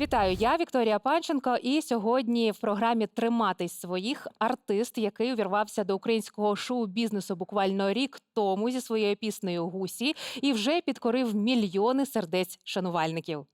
Вітаю, я Вікторія Панченко. І сьогодні в програмі Триматись своїх артист, який увірвався до українського шоу-бізнесу буквально рік тому зі своєю піснею Гусі і вже підкорив мільйони сердець шанувальників.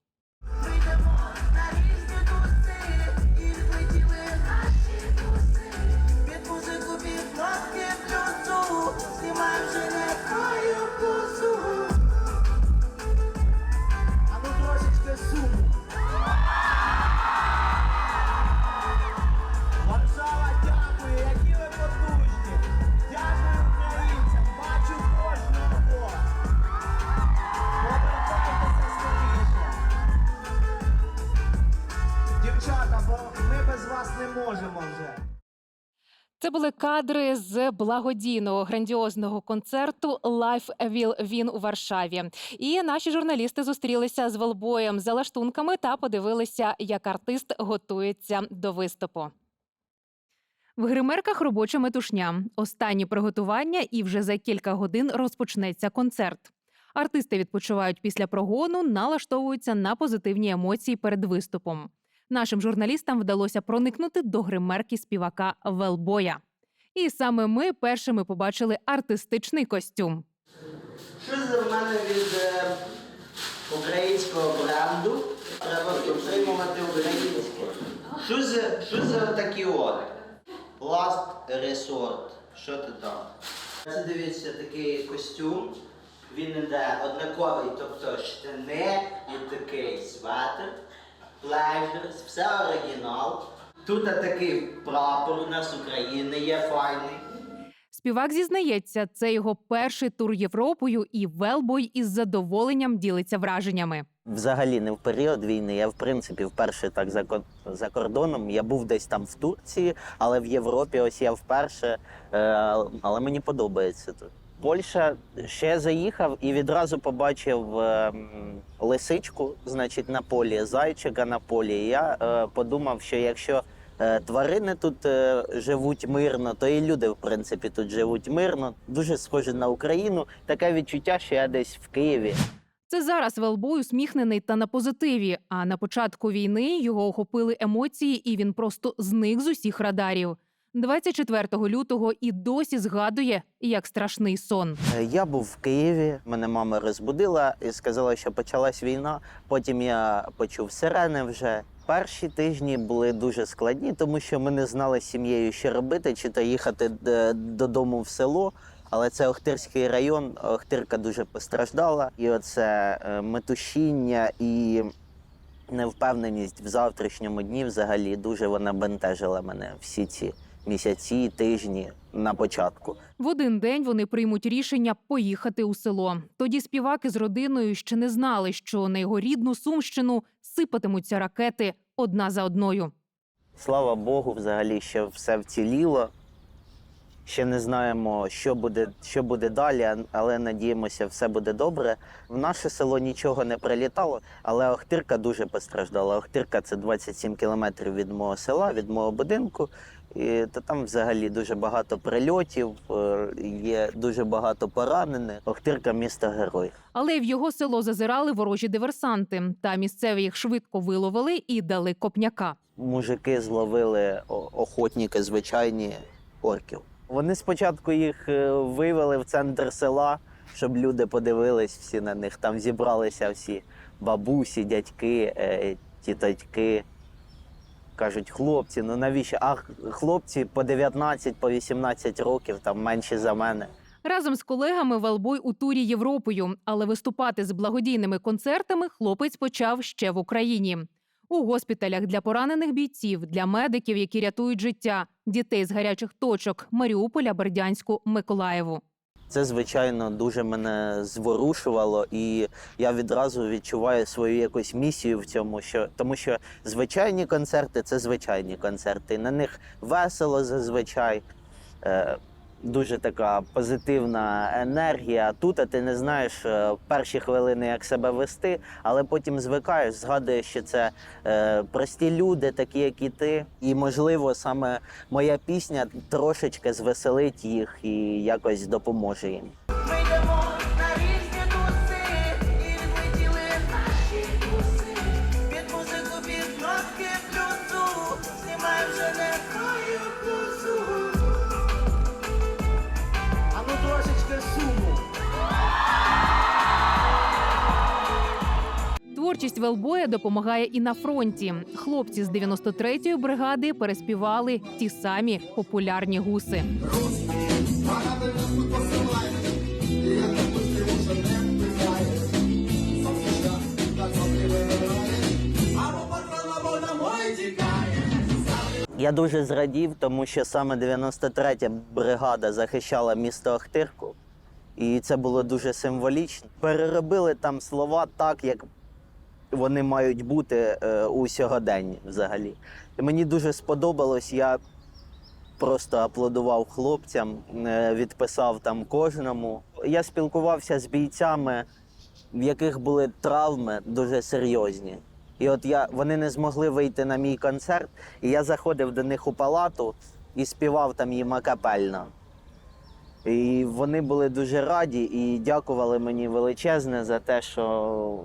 Були кадри з благодійного грандіозного концерту Life Will Win у Варшаві. І наші журналісти зустрілися з Велбоєм за лаштунками та подивилися, як артист готується до виступу. В гримерках робоча метушня. Останні приготування, і вже за кілька годин розпочнеться концерт. Артисти відпочивають після прогону, налаштовуються на позитивні емоції перед виступом. Нашим журналістам вдалося проникнути до гримерки співака Велбоя. І саме ми першими побачили артистичний костюм. Що за в мене від е, українського бренду? Треба підтримувати українське. Що за, такі от? Last Resort. Що ти там? Це дивіться такий костюм. Він іде однаковий, тобто штани і такий светр, плежер, все оригінал. Тут такий прапор у нас України є файний. Співак зізнається, це його перший тур Європою, і Велбой із задоволенням ділиться враженнями. Взагалі не в період війни. Я в принципі вперше так за, за кордоном. Я був десь там в Турції, але в Європі ось я вперше. Е, але мені подобається тут. Польща ще заїхав і відразу побачив е, лисичку, значить, на полі, зайчика на полі. Я е, подумав, що якщо е, тварини тут е, живуть мирно, то і люди, в принципі, тут живуть мирно. Дуже схоже на Україну. Таке відчуття, що я десь в Києві. Це зараз Велбой усміхнений та на позитиві. А на початку війни його охопили емоції, і він просто зник з усіх радарів. 24 лютого і досі згадує як страшний сон. Е, Я був в Києві, мене мама розбудила і сказала, що почалась війна. Потім я почув сирени вже. Перші тижні були дуже складні, тому що ми не знали з сім'єю, що робити, чи то їхати е, додому в село. Але це Охтирський район, Охтирка дуже постраждала. І оце е, метушіння і невпевненість в завтрашньому дні взагалі дуже вона бентежила мене всі ці місяці, тижні на початку. В один день вони приймуть рішення поїхати у село. Тоді співаки з родиною ще не знали, що на його рідну сумщину сипатимуться ракети одна за одною. Слава Богу, взагалі, що все вціліло. Ще не знаємо, що буде, що буде далі, але надіємося, все буде добре. В наше село нічого не прилітало, але Охтирка дуже постраждала. Охтирка це 27 кілометрів від мого села, від мого будинку. І то там взагалі дуже багато прильотів, е, є дуже багато поранених. Охтирка місто герой. Але в його село зазирали ворожі диверсанти. Та місцеві їх швидко виловили і дали копняка. мужики зловили охотники звичайні орків. Вони спочатку їх е, вивели в центр села, щоб люди подивились всі на них. Там зібралися всі бабусі, дядьки, е, тіточки. Кажуть, хлопці, ну навіщо? А хлопці по 19, по 18 років, там менші за мене. Разом з колегами Велбой у турі Європою, але виступати з благодійними концертами хлопець почав ще в Україні. У госпіталях для поранених бійців, для медиків, які рятують життя, дітей з гарячих точок Маріуполя, Бердянську, Миколаєву. Це, звичайно, дуже мене зворушувало, і я відразу відчуваю свою якусь місію в цьому, що тому що звичайні концерти це звичайні концерти. На них весело зазвичай. Е, Дуже така позитивна енергія. Тут а ти не знаєш е, перші хвилини, як себе вести, але потім звикаєш, згадуєш, що це е, прості люди, такі як і ти. І можливо, саме моя пісня трошечки звеселить їх і якось допоможе їм. Творчість велбоя допомагає і на фронті. Хлопці з 93-ї бригади переспівали ті самі популярні гуси. Я дуже зрадів, тому що саме 93-я бригада захищала місто Охтирку, і це було дуже символічно. Переробили там слова так, як вони мають бути е, у сьогоденні взагалі. Мені дуже сподобалось. Я просто аплодував хлопцям, е, відписав там кожному. Я спілкувався з бійцями, в яких були травми дуже серйозні. І от я вони не змогли вийти на мій концерт, і я заходив до них у палату і співав там їм акапельно. І вони були дуже раді і дякували мені величезне за те, що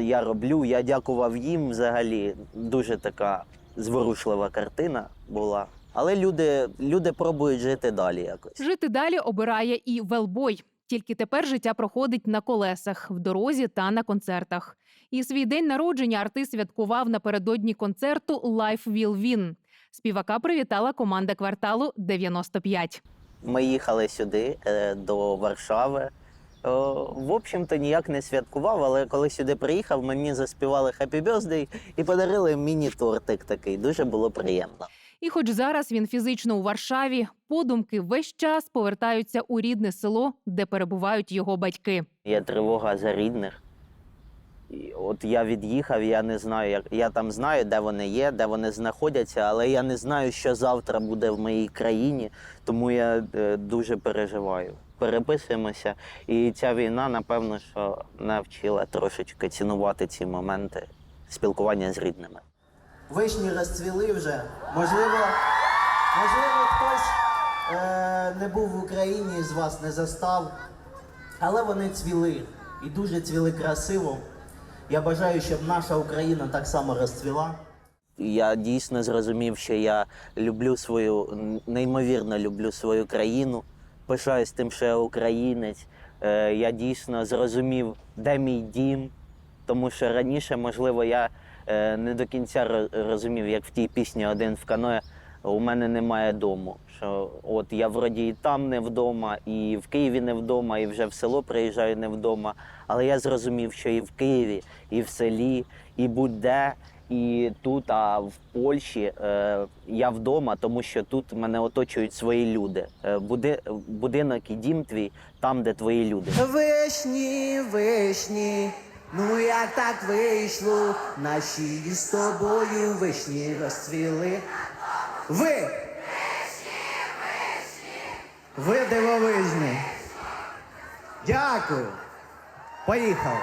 я роблю. Я дякував їм взагалі. Дуже така зворушлива картина була. Але люди, люди пробують жити далі якось. Жити далі обирає і велбой. Тільки тепер життя проходить на колесах, в дорозі та на концертах. І свій день народження артист святкував напередодні концерту Life Will Win. Співака привітала команда кварталу 95. Ми їхали сюди е, до Варшави. В общем-то, ніяк не святкував, але коли сюди приїхав, мені заспівали Happy Birthday і подарили міні-тортик такий. Дуже було приємно. І хоч зараз він фізично у Варшаві, подумки весь час повертаються у рідне село, де перебувають його батьки. Є тривога за рідних. От я від'їхав, я не знаю, як я там знаю, де вони є, де вони знаходяться, але я не знаю, що завтра буде в моїй країні, тому я е, дуже переживаю. Переписуємося, і ця війна, напевно, що навчила трошечки цінувати ці моменти спілкування з рідними. Вишні розцвіли вже. Можливо, можливо, хтось е, не був в Україні з вас не застав, але вони цвіли і дуже цвіли красиво. Я бажаю, щоб наша Україна так само розцвіла. Я дійсно зрозумів, що я люблю свою неймовірно люблю свою країну. Пишаюсь тим, що я українець. Е, Я дійсно зрозумів, де мій дім. Тому що раніше, можливо, я е, не до кінця розумів, як в тій пісні один в каное у мене немає дому. Що от я вроді і там не вдома, і в Києві не вдома, і вже в село приїжджаю не вдома. Але я зрозумів, що і в Києві, і в селі, і будь-де, і тут, а в Польщі е, я вдома, тому що тут мене оточують свої люди. Е, буди, будинок і дім твій там, де твої люди. Вишні, вишні, ну як так вийшло, наші з тобою вишні розцвіли. Ви! Ви дивовижні. Дякую. Поїхали.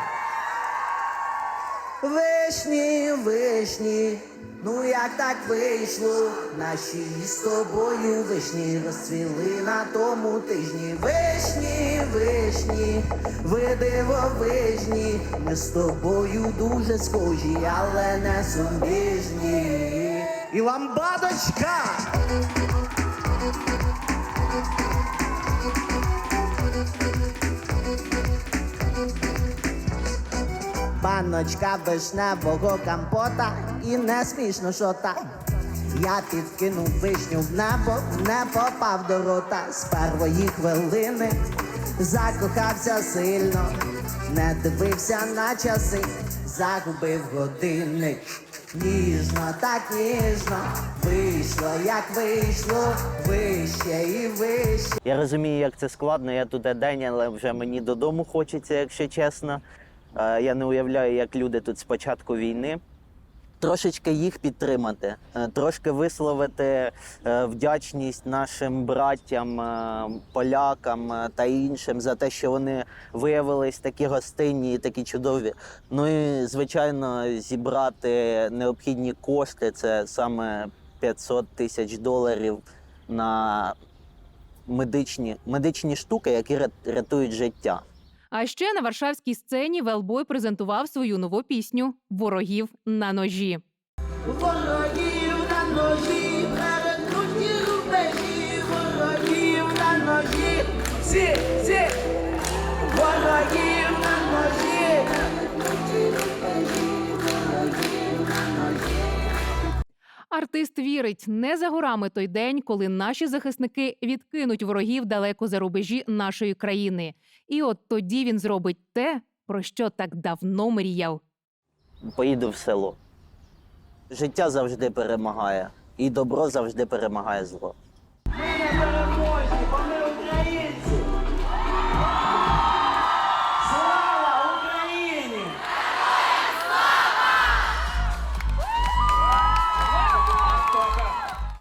Вишні, вишні, ну як так вийшло, наші з тобою вишні розцвіли на тому тижні. Вишні, вишні, ви дивовижні, ми з тобою дуже схожі, але не суміжні. І ламбадочка! Баночка вишневого компота і не смішно, що там. Я підкинув вишню в небо, не попав до рота з первої хвилини. Закохався сильно, не дивився на часи, загубив годинник. Ніжно, так ніжно, вийшло, як вийшло, вище і вище. Я розумію, як це складно. Я тут день, але вже мені додому хочеться, якщо чесно. Е, Я не уявляю, як люди тут з початку війни. Трошечки їх підтримати, е, трошки висловити е, вдячність нашим браттям, е, полякам та іншим за те, що вони виявились такі гостинні і такі чудові. Ну і звичайно, зібрати необхідні кошти це саме 500 тисяч доларів на медичні, медичні штуки, які рят- рятують життя. А ще на варшавській сцені Велбой презентував свою нову пісню Ворогів на ножі. Ворогів на ножі, перекрутні рубежі, ворогів на ножі, всі, всі, ворогів. Артист вірить, не за горами той день, коли наші захисники відкинуть ворогів далеко за рубежі нашої країни. І от тоді він зробить те, про що так давно мріяв. Поїду в село. Життя завжди перемагає, і добро завжди перемагає зло.